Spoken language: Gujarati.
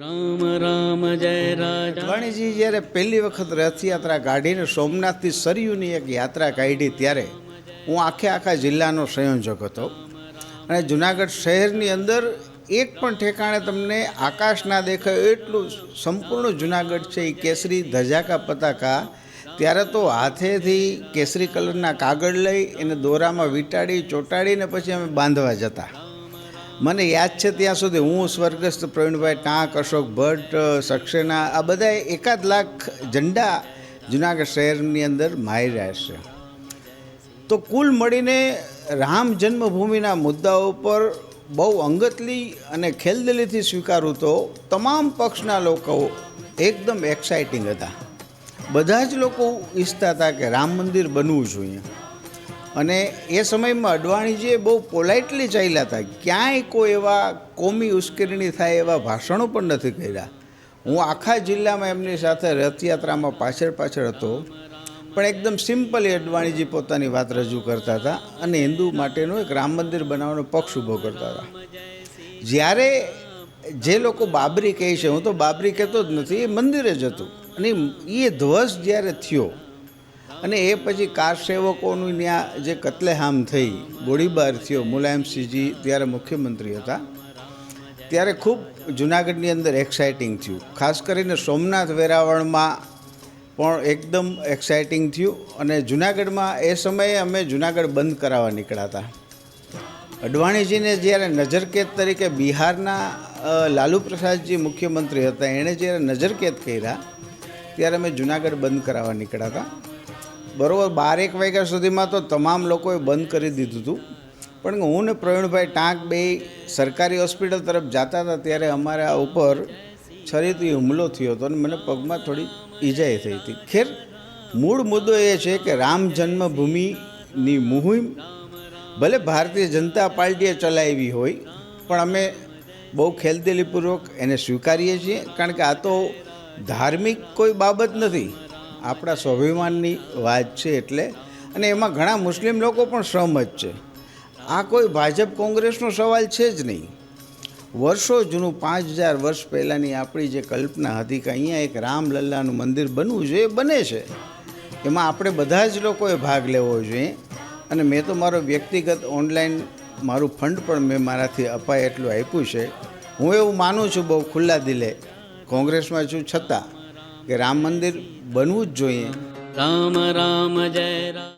રામ રામ, જય રાજા. અડવાણીજી, જ્યારે પહેલી વખત રથયાત્રા કાઢીને સોમનાથથી સરયુની એક યાત્રા કાઢી ત્યારે હું આખે આખા જિલ્લાનો સંયોજક હતો. અને જુનાગઢ શહેરની અંદર એક પણ ઠેકાણે તમને આકાશ ના દેખાય એટલું સંપૂર્ણ જુનાગઢ છે, એ કેસરી ધજાકા પતાકા. ત્યારે તો હાથેથી કેસરી કલરના કાગળ લઈ એને દોરામાં વીંટાળી ચોંટાડીને પછી અમે બાંધવા જતા. મને યાદ છે ત્યાં સુધી હું સ્વર્ગસ્થ પ્રવીણભાઈ ટાંક, અશોક ભટ્ટ, સક્સેના, આ બધા એકાદ લાખ ઝંડા જુનાગઢ શહેરની અંદર માર્યા છે. તો કુલ મળીને રામ જન્મભૂમિના મુદ્દાઓ પર બહુ અંગતલી અને ખેલદલીથી સ્વીકારું તો તમામ પક્ષના લોકો એકદમ એક્સાઇટિંગ હતા. બધા જ લોકો ઈચ્છતા હતા કે રામ મંદિર બનવું જોઈએ. અને એ સમયમાં અડવાણીજીએ બહુ પોલાઇટલી ચાલ્યા હતા. ક્યાંય કોઈ એવા કોમી ઉશ્કેરણી થાય એવા ભાષણો પણ નથી કર્યા. હું આખા જિલ્લામાં એમની સાથે રથયાત્રામાં પાછળ પાછળ હતો. પણ એકદમ સિમ્પલી અડવાણીજી પોતાની વાત રજૂ કરતા હતા અને હિન્દુ માટેનું એક રામ મંદિર બનાવવાનો પક્ષ ઊભો કરતા હતા. જ્યારે જે લોકો બાબરી કહે છે, હું તો બાબરી કહેતો જ નથી, એ મંદિરે જ હતું. અને એ ધ્વજ જ્યારે થયો અને એ પછી કાર સેવકોનું ત્યાં જે કતલેહામ થઈ, ગોળીબાર થયો મુલાયમસિંહજી ત્યારે મુખ્યમંત્રી હતા. ત્યારે ખૂબ જુનાગઢની અંદર એક્સાઇટિંગ થયું. ખાસ કરીને સોમનાથ વેરાવળમાં પણ એકદમ એક્સાઇટિંગ થયું અને જુનાગઢમાં એ સમયે અમે જુનાગઢ બંધ કરાવવા નીકળ્યા હતા. અડવાણીજીને જ્યારે નજરકેદ તરીકે બિહારના લાલુ પ્રસાદજી મુખ્યમંત્રી હતા, એણે જ્યારે નજરકેદ કર્યા, ત્યારે અમે જુનાગઢ બંધ કરાવવા નીકળ્યા હતા. બરાબર બારેક વાગ્યા સુધીમાં તો તમામ લોકોએ બંધ કરી દીધું હતું. પણ હું ને પ્રવીણભાઈ ટાંક બે સરકારી હોસ્પિટલ તરફ જતા હતા ત્યારે અમારા ઉપર છરીથી હુમલો થયો હતો અને મને પગમાં થોડી ઈજાએ થઈ હતી. ખેર, મૂળ મુદ્દો એ છે કે રામ જન્મભૂમિની મુહિમ ભલે ભારતીય જનતા પાર્ટીએ ચલાવી હોય, પણ અમે બહુ ખેલદિલીપૂર્વક એને સ્વીકારીએ છીએ. કારણ કે આ તો ધાર્મિક કોઈ બાબત નથી. આપણા સ્વાભિમાનની વાત છે એટલે અને એમાં ઘણા મુસ્લિમ લોકો પણ સહમત છે. આ કોઈ ભાજપ કોંગ્રેસનો સવાલ છે જ નહીં. વર્ષો જૂનું પાંચ હજાર વર્ષ પહેલાંની આપણી જે કલ્પના હતી કે અહીંયા એક રામલલ્લાનું મંદિર બનવું જોઈએ બને છે. એમાં આપણે બધા જ લોકોએ ભાગ લેવો જોઈએ. અને મેં તો મારો વ્યક્તિગત ઓનલાઈન મારું ફંડ પણ મેં મારાથી અપાય એટલું આપ્યું છે. હું એવું માનું છું બહુ ખુલ્લા દિલે. કોંગ્રેસમાં છું છતાં કે રામ મંદિર બનવું જ જોઈએ. રામ રામ જય રામ.